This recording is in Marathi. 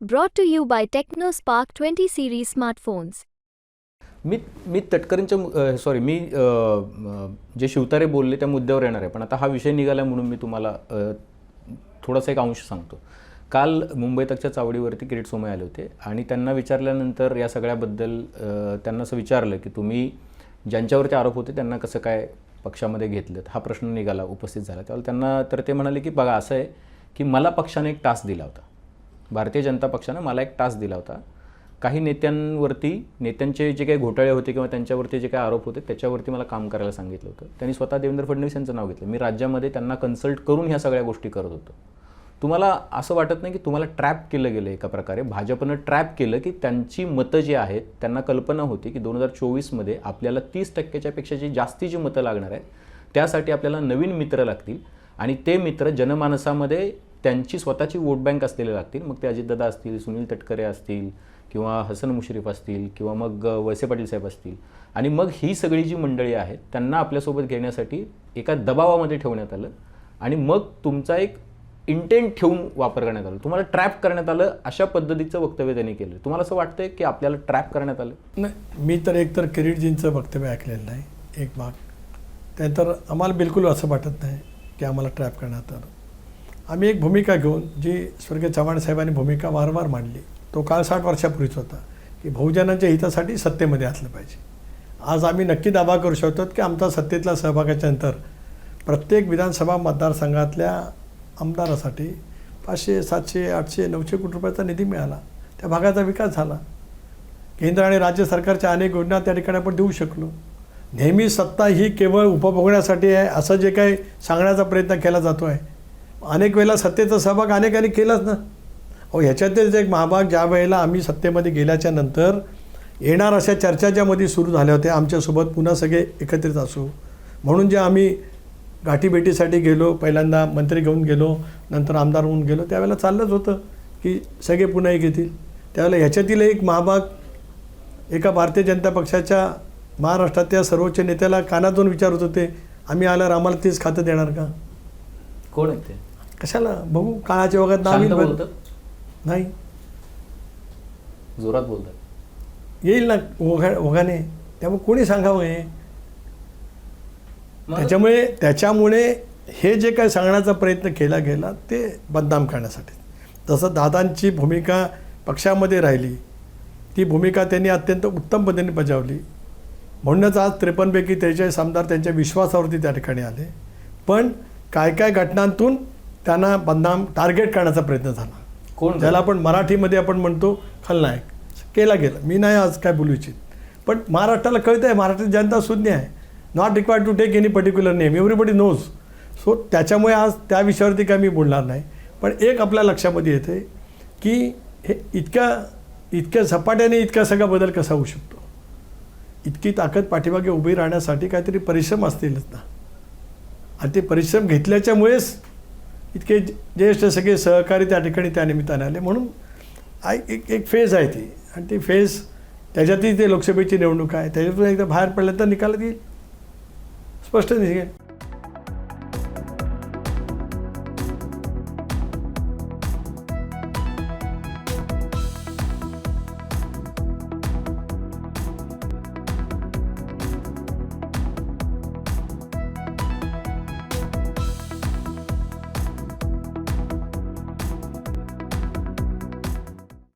Brought to you by Tecno Spark twenty series smartphones मी मी तटकरेंच्या सॉरी मी जे शिवतारे बोलले त्या मुद्द्यावर येणार आहे. पण आता हा विषय निघाला म्हणून मी तुम्हाला थोडासा एक अंश सांगतो. काल मुंबई तकच्या चावडीवरती किरीट सोमय आले होते आणि त्यांना विचारल्यानंतर या सगळ्याबद्दल त्यांना असं विचारलं की तुम्ही ज्यांच्यावरती आरोप होते त्यांना कसं काय पक्षामध्ये घेतलं हा प्रश्न निघाला उपस्थित झाला. त्यावेळेला त्यांना तर ते म्हणाले की बघा असं आहे की मला पक्षाने एक टास्क दिला होता. भारतीय जनता पक्षानं मला एक टास्क दिला होता. काही नेत्यांवरती नेत्यांचे जे काही घोटाळे होते किंवा त्यांच्यावरती जे काही आरोप होते त्याच्यावरती मला काम करायला सांगितलं होतं. त्यांनी स्वतः देवेंद्र फडणवीस यांचं नाव घेतलं. मी राज्यामध्ये त्यांना कन्सल्ट करून ह्या सगळ्या गोष्टी करत होतो. तुम्हाला असं वाटत नाही की तुम्हाला ट्रॅप केलं गेलं एका प्रकारे? भाजपनं ट्रॅप केलं की त्यांची मतं जी आहेत त्यांना कल्पना होती की दोन हजार चोवीसमध्ये आपल्याला तीस टक्क्याच्या पेक्षा जी जास्ती जी मतं लागणार आहेत त्यासाठी आपल्याला नवीन मित्र लागतील. आणि ते मित्र जनमानसामध्ये त्यांची स्वतःची वोट बँक असलेले लागतील. मग ते अजितदादा असतील सुनील तटकरे असतील किंवा हसन मुश्रीफ असतील किंवा मग वळसे पाटील साहेब असतील. आणि मग ही सगळी जी मंडळी आहेत त्यांना आपल्यासोबत घेण्यासाठी एका दबावामध्ये ठेवण्यात आलं. आणि मग तुमचा एक इंटेंट ठेवून वापर करण्यात आला. तुम्हाला ट्रॅप करण्यात आलं अशा पद्धतीचं वक्तव्य त्यांनी केलं. तुम्हाला असं वाटतंय की आपल्याला ट्रॅप करण्यात आलं? नाही मी तर एकतर किरीटजींचं वक्तव्य ऐकलेलं नाही एक भाग. त्यानंतर आम्हाला बिलकुल असं वाटत नाही की आम्हाला ट्रॅप करण्यात आलं. आम्ही एक भूमिका घेऊन जी स्वर्गीय चव्हाण साहेबांनी भूमिका वारंवार मांडली तो काळ साठ वर्षापूर्वीच होता की बहुजनांच्या हितासाठी सत्तेमध्ये असलं पाहिजे. आज आम्ही नक्की दावा करू शकतो की आमचा सत्तेतला सहभागाच्या नंतर प्रत्येक विधानसभा मतदारसंघातल्या आमदारासाठी पाचशे सातशे आठशे नऊशे कोटी रुपयाचा निधी मिळाला. त्या भागाचा विकास झाला. केंद्र आणि राज्य सरकारच्या अनेक योजना त्या ठिकाणी आपण देऊ शकलो. नेहमी सत्ता ही केवळ उपभोगण्यासाठी आहे असं जे काही सांगण्याचा प्रयत्न केला जातो आहे अनेक वेळेला सत्तेचा सहभाग अनेकांनी केलाच ना. अहो ह्याच्यातच एक महाभाग ज्या वेळेला आम्ही सत्तेमध्ये गेल्याच्यानंतर येणार अशा चर्चा ज्यामध्ये सुरू झाल्या होत्या आमच्यासोबत पुन्हा सगळे एकत्रित असू. म्हणून जे आम्ही गाठीभेटीसाठी गेलो पहिल्यांदा मंत्री घेऊन गेलो नंतर आमदार होऊन गेलो त्यावेळेला चाललंच होतं की सगळे पुन्हा एक येतील. त्यावेळेला ह्याच्यातील एक महाभाग एका भारतीय जनता पक्षाच्या महाराष्ट्रातल्या सर्वोच्च नेत्याला कानातून विचारत होते आम्ही आल्यावर आम्हाला तेच खातं देणार का? कोण आहे ते? कशाला? बघू काळाच्या ओघात शांत नावी बोलतात नाही. जोरात बोलतात येईल ना ओघा ओघाने. त्यामुळे कोणी सांगावं हे? मग- त्याच्यामुळे त्याच्यामुळे हे जे काय सांगण्याचा प्रयत्न केला गेला ते बदनाम करण्यासाठी. जसं दादांची भूमिका पक्षामध्ये राहिली ती भूमिका त्यांनी अत्यंत उत्तम पद्धतीने बजावली. म्हणूनच आज त्रेपन्नपैकी त्रेचाळीस आमदार त्यांच्या विश्वासावरती त्या ठिकाणी आले. पण काय काय घटनांतून त्यांना बदनाम टार्गेट करण्याचा प्रयत्न झाला. कोण ज्याला आपण मराठीमध्ये आपण म्हणतो खलनायक. केला गेला. मी नाही आज काय बोलू इच्छित. पण महाराष्ट्राला कळतं आहे महाराष्ट्राची जनता शून्य आहे. Not required to take any particular name everybody knows so त्याच्यामुळे आज त्या विषयावरती काय मी बोलणार नाही. पण एक आपल्या लक्षामध्ये येते की हे इतक्या इतक्या झपाट्याने इतका सगळा बदल कसा होऊ शकतो? इतकी ताकद पाठीमागे उभी राहण्यासाठी काहीतरी परिश्रम असतीलच ना. आणि ते परिश्रम घेतल्याच्यामुळेच इतके ज्येष्ठ सगळे सहकारी त्या ठिकाणी त्या निमित्ताने आले. म्हणून आय एक एक फेज आहे ती. आणि ती फेज त्याच्यातही ते लोकसभेची निवडणूक आहे. त्याच्यातून एकदा बाहेर पडलं तर निकालात येईल. स्पष्ट निघेल.